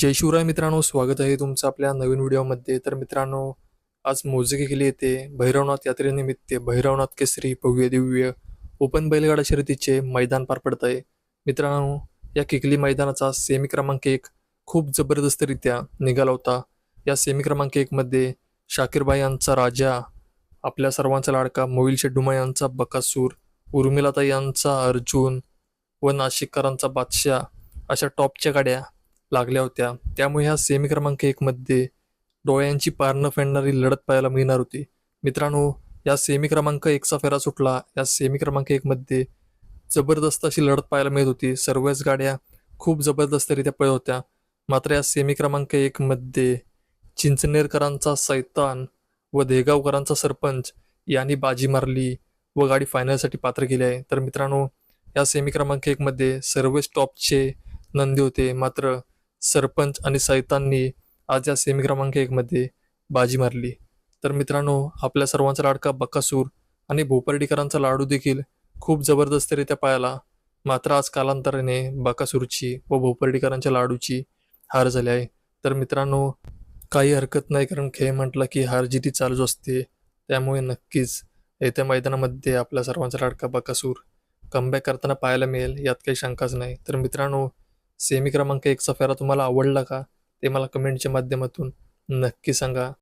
जय शिवराय मित्रांनो स्वागत आहे तुमचं आपल्या नवीन व्हिडिओमध्ये. तर मित्रांनो आज मोजके केली येते भैरवनाथ यात्रेनिमित्त भैरवनाथ केसरी भव्य दिव्य ओपन बैलगाडा शर्यतीचे मैदान पार पडत आहे मित्रांनो या किकली मैदानाचा सेमी क्रमांक एक खूप जबरदस्तरित्या निघाला होता. या सेमी क्रमांक एकमध्ये शाकीरबाई यांचा राजा आपल्या सर्वांचा लाडका मोईल शेड्डुमा यांचा बकासूर उर्मिलाता यांचा अर्जुन व नाशिककरांचा बादशाह अशा टॉपच्या गाड्या लागल्या होत्या. त्यामुळे ह्या सेमी क्रमांक एकमध्ये डोळ्यांची पारणं फेडणारी लढत पाहायला मिळणार होती. मित्रांनो या सेमी क्रमांक एकचा फेरा सुटला. या सेमी क्रमांक एकमध्ये जबरदस्त अशी लढत पाहायला मिळत होती. सर्वच गाड्या खूप जबरदस्तरित्या पळत होत्या. मात्र या सेमी क्रमांक एकमध्ये चिंचनेरकरांचा सैतान व देगावकरांचा सरपंच यांनी बाजी मारली व गाडी फायनलसाठी पात्र केली आहे. तर मित्रांनो या सेमी क्रमांक एकमध्ये सर्वच टॉपचे नंदी होते. मात्र सरपंच आणि सैतांनी आज या सेमी क्रमांक एकमध्ये बाजी मारली. तर मित्रांनो आपल्या सर्वांचा लाडका बकासूर आणि भोपर्डीकरांचा लाडू देखील खूप जबरदस्तरित्या पाहायला मात्र आज कालांतराने बकासूरची व भोपर्डीकरांच्या लाडूची हार झाली आहे. तर मित्रांनो काही हरकत नाही कारण खेळ म्हटलं की हार जिती चालूच असते. त्यामुळे नक्कीच येत्या मैदानामध्ये आपल्या सर्वांचा लाडका बकासूर कमबॅक करताना पाहायला मिळेल यात काही शंकाच नाही. तर मित्रांनो सेमी क्रमांक एकचा फेरा तुम्हाला आवडला का? ते मला कमेंटच्या माध्यमातून नक्की सांगा.